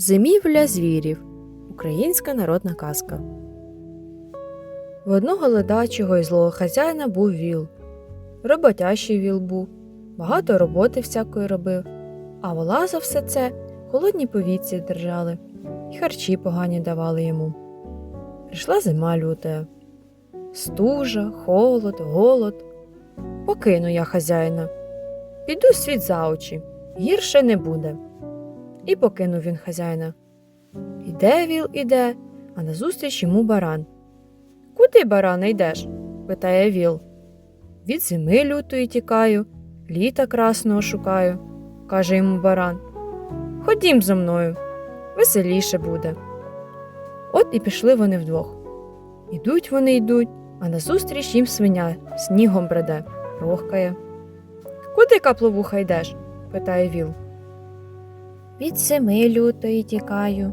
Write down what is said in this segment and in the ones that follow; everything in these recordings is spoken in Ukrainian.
Зимівля звірів. Українська народна казка. В одного ледачого і злого хазяїна був віл. Роботящий віл був, багато роботи всякої робив, а вола за все це холодні повіці держали, і харчі погані давали йому. Прийшла зима люта. Стужа, холод, голод. Покину я хазяїна. Піду світ за очі, гірше не буде. І покинув він хазяїна. Іде віл, іде, а назустріч йому баран. Куди, баране, йдеш? питає віл. Від зими лютої тікаю, літа красного шукаю, каже йому баран. Ходім зо мною, веселіше буде. От і пішли вони вдвох. Ідуть вони йдуть, а назустріч їм свиня снігом бреде, рохкає. Куди капловуха йдеш? питає віл. Від зими лютої тікаю,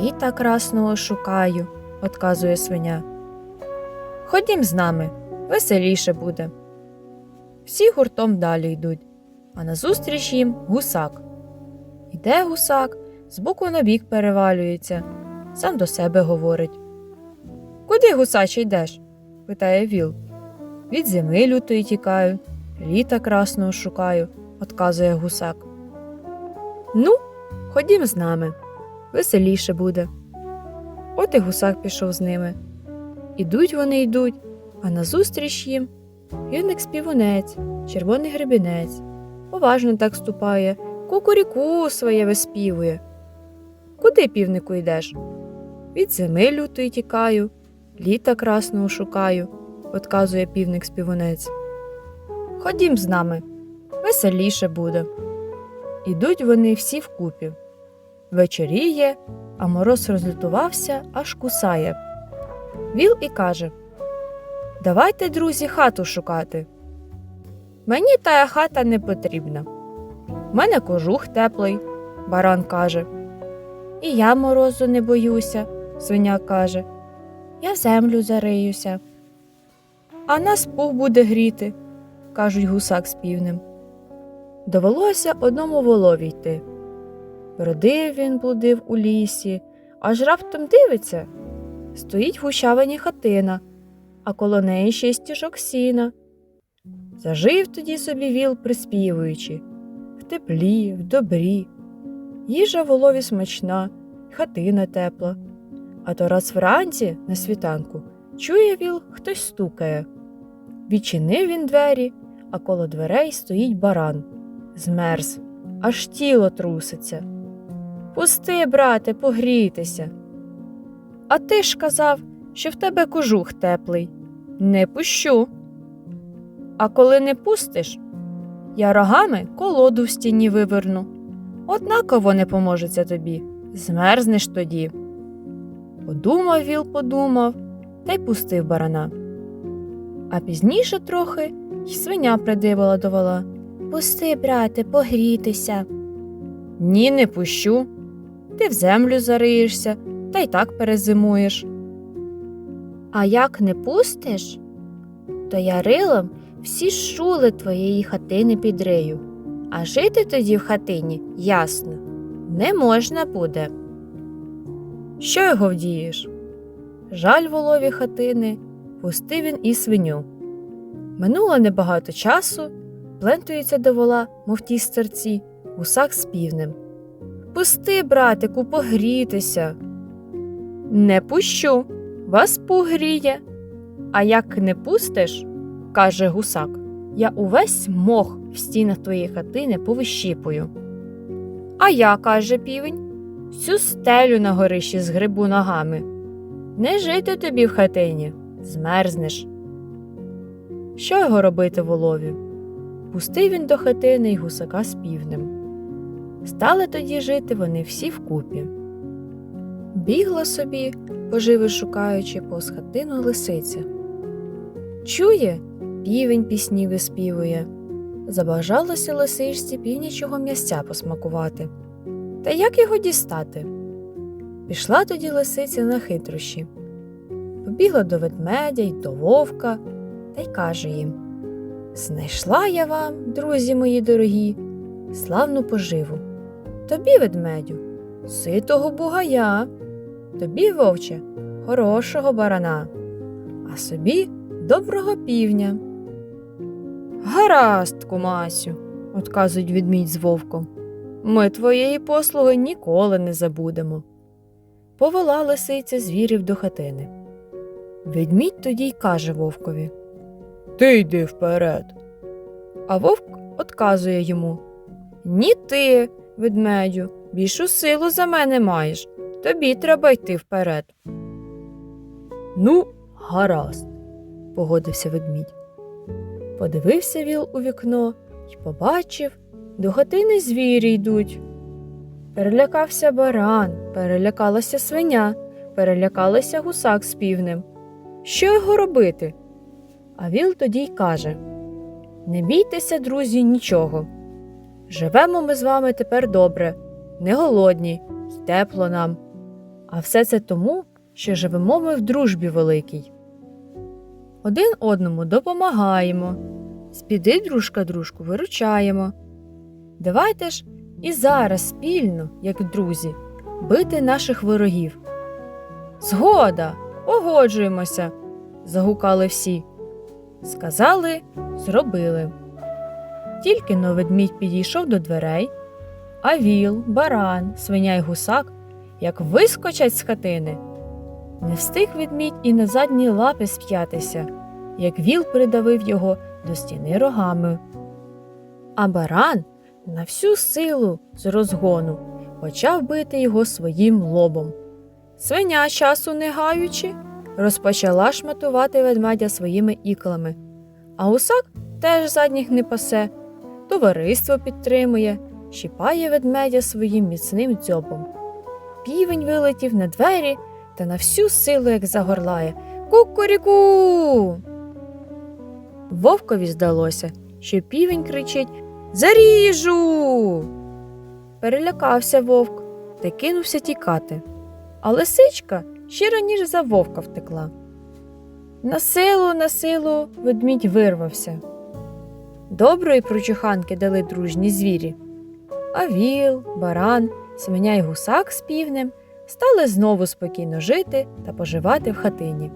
літа красного шукаю, отказує свиня. Ходім з нами, веселіше буде. Всі гуртом далі йдуть, а назустріч їм гусак. Іде гусак, збоку на бік перевалюється, сам до себе говорить. Куди, гусаче, йдеш? питає віл. Від зими лютої тікаю, літа красного шукаю, отказує гусак. Ну, ходім з нами, веселіше буде. От і гусак пішов з ними. Ідуть вони йдуть, а назустріч їм юник співунець, червоний гребінець. Поважно так ступає, кукуріку своє виспівує. Куди, півнику, йдеш? Від зими лютої тікаю, літа красного шукаю, отказує півник співунець. Ходім з нами, веселіше буде. Ідуть вони всі вкупі. Вечоріє, а мороз розлютувався, аж кусає. Віл і каже Давайте, друзі, хату шукати. Мені тая хата не потрібна. У мене кожух теплий, баран каже. І я морозу не боюся, свиня каже. Я в землю зариюся. А нас пух буде гріти, кажуть гусак з півнем. Довелося одному волові йти. Бродив він блудив у лісі, аж раптом дивиться. Стоїть в гущавині хатина, а коло неї ще й стіжок сіна. Зажив тоді собі віл, приспівуючи в теплі, в добрі. Їжа волові смачна, хатина тепла. А то раз вранці, на світанку, чує віл, хтось стукає. Відчинив він двері, а коло дверей стоїть баран. Змерз, аж тіло труситься. Пусти, брате, погрітися. А ти ж казав, що в тебе кожух теплий. Не пущу. А коли не пустиш, я рогами колоду в стіні виверну. Однаково не поможеться тобі. Змерзнеш тоді. Подумав віл, подумав та й пустив барана. А пізніше трохи й свиня придивила до вола. Пусти, брате, погрітися. Ні, не пущу. Ти в землю зариєшся та й так перезимуєш. А як не пустиш, то я рилом всі шули твоєї хатини підрию, а жити тоді в хатині, ясно, не можна буде. Що його вдієш? Жаль волові хатини, пустив він і свиню. Минуло небагато часу, плентується до вола, мов ті старці, гусак з півнем. Пусти, братику, погрітися. Не пущу, вас погріє. А як не пустиш, каже гусак, я увесь мох в стінах твоєї хатини повищіпую. А я, каже півень, всю стелю на горищі згребу ногами. Не жити тобі в хатині, змерзнеш. Що його робити волові? Пустив він до хатини й гусака з півнем. Стали тоді жити вони всі вкупі. Бігла собі, поживи шукаючи повз хатину лисиця. Чує, півень пісні виспівує. Забажалося лисичці північого м'ясця посмакувати. Та як його дістати? Пішла тоді лисиця на хитрощі. Побігла до ведмедя й до вовка та й каже їм Знайшла я вам, друзі мої дорогі, славну поживу. Тобі, ведмедю, ситого бугая, тобі, вовче, хорошого барана, а собі доброго півня. Гаразд, кумасю, отказують відмідь з вовком. Ми твоєї послуги ніколи не забудемо. Повела лисиця звірів до хатини. Ведмідь тоді й каже вовкові Ти йди вперед. А вовк отказує йому Ні ти, ведмедю, більшу силу за мене маєш. Тобі треба йти вперед. Ну, гаразд, погодився ведмідь. Подивився віл у вікно і побачив, до хатини звірі йдуть. Перелякався баран, перелякалася свиня, перелякалася гусак з півнем. Що його робити? А віл тоді й каже Не бійтеся, друзі, нічого. Живемо ми з вами тепер добре, не голодні, й тепло нам. А все це тому, що живемо ми в дружбі великій. Один одному допомагаємо, з біди дружка дружку виручаємо. Давайте ж і зараз спільно, як друзі, бити наших ворогів. Згода, погоджуємося, загукали всі. Сказали, зробили. Тільки но ведмідь підійшов до дверей, а віл, баран, свиня й гусак, як вискочать з хатини. Не встиг ведмідь і на задні лапи сп'ятися, як віл придавив його до стіни рогами. А баран на всю силу з розгону почав бити його своїм лобом. Свиня, часу не гаючи, розпочала шматувати ведмедя своїми іклами, а гусак теж задніх не пасе, товариство підтримує, щіпає ведмедя своїм міцним дзьобом. Півень вилетів на двері та на всю силу, як загорлає Кукуріку. Вовкові здалося, що півень кричить Заріжу. Перелякався вовк та кинувся тікати. А лисичка ще раніше за вовка втекла. На силу, на силу ведмідь вирвався. Доброї прочуханки дали дружні звірі. А віл, баран, свиня й гусак з півнем стали знову спокійно жити та поживати в хатині.